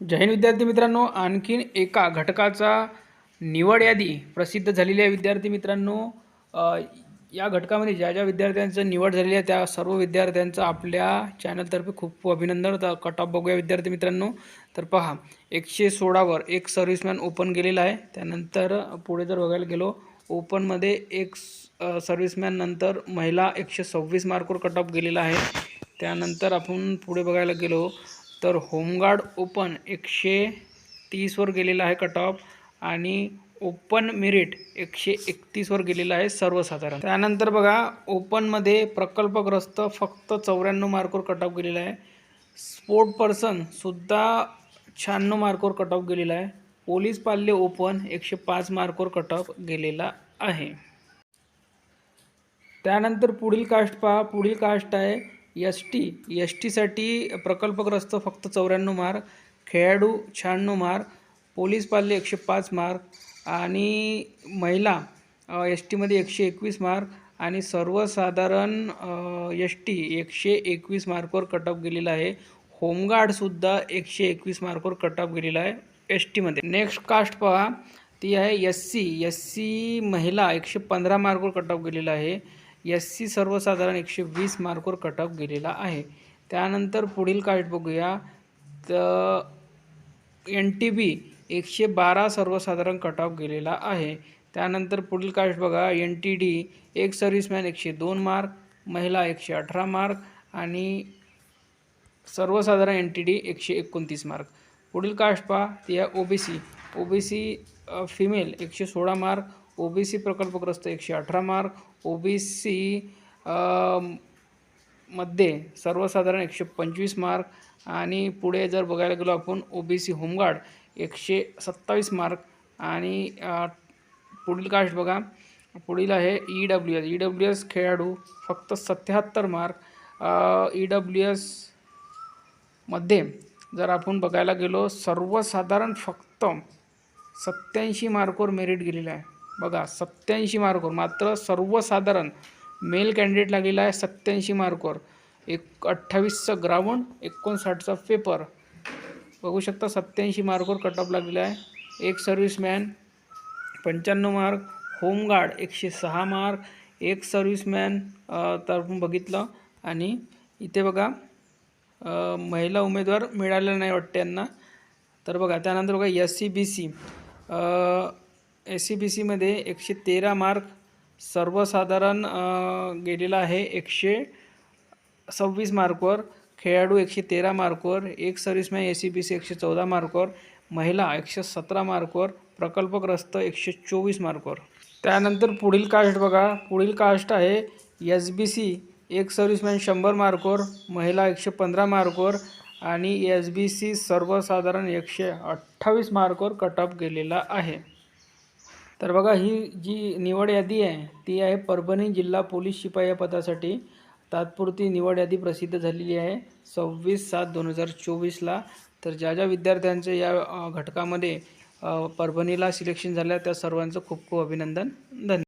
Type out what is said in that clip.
जय हिंद विद्यार्थी मित्रांनो आणखीन एका घटकाचा निवड यादी प्रसिद्ध झालेली आहे विद्यार्थी मित्रांनो. या घटकामध्ये ज्या ज्या विद्यार्थ्यांचं निवड झालेली आहे त्या सर्व विद्यार्थ्यांचं आपल्या चॅनलतर्फे खूप खूप अभिनंदन. तर कट ऑफ बघूया विद्यार्थी मित्रांनो. तर पहा एकशे सोळावर एक सर्व्हिसमॅन ओपन गेलेला आहे. त्यानंतर पुढे जर बघायला गेलो ओपनमध्ये एक सर्व्हिसमॅन नंतर महिला एकशे सव्वीस मार्कवर कट ऑफ गेलेला आहे. त्यानंतर आपण पुढे बघायला गेलो तर होमगार्ड ओपन एकशे तीसवर गेलेला आहे कट ऑफ आणि ओपन मेरिट एकशे एकतीसवर गेलेलं आहे सर्वसाधारण. त्यानंतर बघा ओपनमध्ये प्रकल्पग्रस्त फक्त चौऱ्याण्णव मार्कवर कट ऑफ गेलेला आहे. स्पोर्ट पर्सनसुद्धा शहाण्णव मार्कवर कट ऑफ गेलेला आहे. पोलीस पाल्य ओपन एकशे पाच मार्कवर कट ऑफ गेलेला आहे. त्यानंतर पुढील कास्ट पहा. पुढील कास्ट आहे एस टी एस टीसाठी प्रकल्पग्रस्त फक्त चौऱ्याण्णव मार्क खेळाडू शहाण्णव मार्क पोलीस पाल्य एकशे पाच मार्क आणि महिला एस टीमध्ये एकशे एकवीस मार्क आणि सर्वसाधारण एस टी एकशे एकवीस मार्कवर कट ऑफ गेलेला आहे. होमगार्डसुद्धा एकशे एकवीस मार्कवर कट ऑफ गेलेला आहे एस टीमध्ये नेक्स्ट कास्ट पहा. ती आहे एस सी एस सी महिला एकशे पंधरा मार्कवर कट ऑफ गेलेला आहे. एस सी सर्वसाधारण एकशे वीस मार्कवर कट ऑफ गेलेला आहे. त्यानंतर पुढील कार्ड बघूया. तर एन टी बी एकशे बारा सर्वसाधारण कट ऑफ गेलेला आहे. त्यानंतर पुढील कास्ट बघा. एन टी डी एक सर्व्हिसमॅन एकशे दोन मार्क महिला एकशे अठरा मार्क आणि सर्वसाधारण एन टी डी एकशे एकोणतीस मार्क. पुढील कास्ट पहा. ती आहे O B C. O B C female एकशे सोळा मार्क ओ बी सी प्रकल्पग्रस्त एकशे अठरा मार्क ओ बी सी मध्ये सर्वसाधारण एकशे पंचवीस मार्क आणि पुढे जर बघायला गेलो आपण ओ बी सी होमगार्ड एकशे सत्तावीस मार्क आणि पुढील कास्ट बघा. पुढील आहे E W S E W S खेळाडू फक्त सत्याहत्तर मार्क. ई डब्ल्यू एसमध्ये जर आपण बघायला गेलो सर्वसाधारण फक्त सत्याऐंशी मार्कवर मेरिट गेलेलं आहे. बघा सत्याऐंशी मार्कवर मात्र सर्वसाधारण मेल कॅन्डिडेटला लागलेला आहे सत्याऐंशी मार्कवर एक अठ्ठावीसचं ग्राउंड एकोणसाठचा पेपर बघू शकता सत्याऐंशी मार्कवर कट ऑफ लागलेला आहे एक सर्व्हिसमॅन पंच्याण्णव मार्क होमगार्ड एकशे सहा मार्क एक सर्व्हिसमॅन तर बघितलं. आणि इथे बघा महिला उमेदवार मिळालेला नाही वाटते यांना. तर बघा त्यानंतर बघा S C B C S C B सीमध्ये एकशे तेरा मार्क सर्वसाधारण गेलेला आहे. एकशे सव्वीस मार्कवर खेळाडू एकशे तेरा मार्कवर एक serviceman A C B C एकशे चौदा मार्कवर महिला एकशे सतरा मार्कवर प्रकल्पग्रस्त एकशे चोवीस मार्कवर त्यानंतर पुढील कास्ट बघा. पुढील कास्ट आहे एस बी सी एक सर्व्हिसमॅन शंभर मार्कवर महिला एकशे पंधरा मार्कवर आणि एस बी सी सर्वसाधारण एकशे अठ्ठावीस मार्कवर कट ऑफ गेलेला आहे. तर बघा ही जी निवड यादी आहे ती आहे परभणी जिल्हा पोलीस शिपाई या पदासाठी. तात्पुरती निवड यादी प्रसिद्ध झालेली आहे सव्वीस सात दोन हजार चोवीसला. तर ज्या ज्या विद्यार्थ्यांचं या घटकामध्ये परभणीला सिलेक्शन झालं त्या सर्वांचं खूप खूप अभिनंदन. धन्यवाद.